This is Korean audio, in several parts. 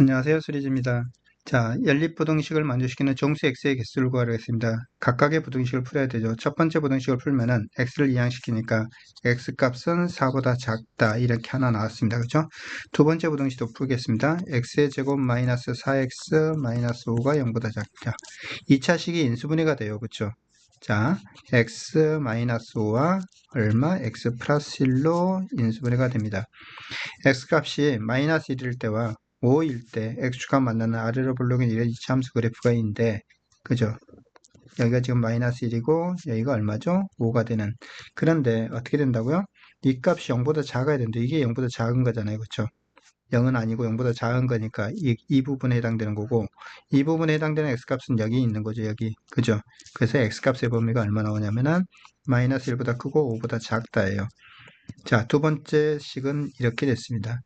안녕하세요. 수리지입니다. 자, 연립부등식을 만족시키는 정수 x의 개수를 구하겠습니다. 각각의 부등식을 풀어야 되죠. 첫 번째 부등식을 풀면은 x를 이항시키니까 x값은 4보다 작다 이렇게 하나 나왔습니다. 그렇죠? 두 번째 부등식도 풀겠습니다. x의 제곱 마이너스 4x 마이너스 5가 0보다 작다. 2차식이 인수분해가 돼요. 그렇죠? 자, x 마이너스 5와 얼마? x 플러스 1로 인수분해가 됩니다. x값이 마이너스 1일 때와 5일 때 x축과 만나는 아래로 블록인 이런 이차함수 그래프가 있는데 그죠? 여기가 지금 마이너스 1이고 여기가 얼마죠? 5가 되는 그런데 어떻게 된다고요? 이 값이 0보다 작아야 되는데 이게 0보다 작은 거잖아요 그쵸? 0은 아니고 0보다 작은 거니까 이, 이 부분에 해당되는 거고 이 부분에 해당되는 x값은 여기 있는 거죠 여기 그죠? 그래서 x값의 범위가 얼마 나오냐면은 마이너스 1보다 크고 5보다 작다예요 자, 두 번째 식은 이렇게 됐습니다.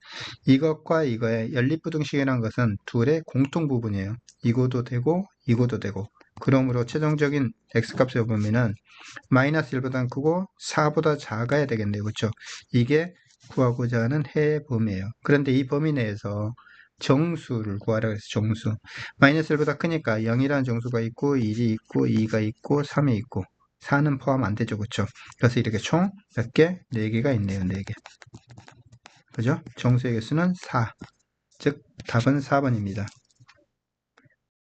이것과 이거의 연립부등식이라는 것은 둘의 공통 부분이에요. 이거도 되고 이거도 되고 그러므로 최종적인 x값의 범위는 마이너스 1보다 크고 4보다 작아야 되겠네요. 그렇죠? 이게 구하고자 하는 해의 범위예요. 그런데 이 범위 내에서 정수를 구하라고 해서 정수. 마이너스 1보다 크니까 0이라는 정수가 있고 1이 있고 2가 있고 3이 있고 4는 포함 안 되죠. 그쵸? 그래서 이렇게 총 몇 개? 4개가 있네요. 4개. 그죠? 정수의 개수는 4. 즉, 답은 4번입니다.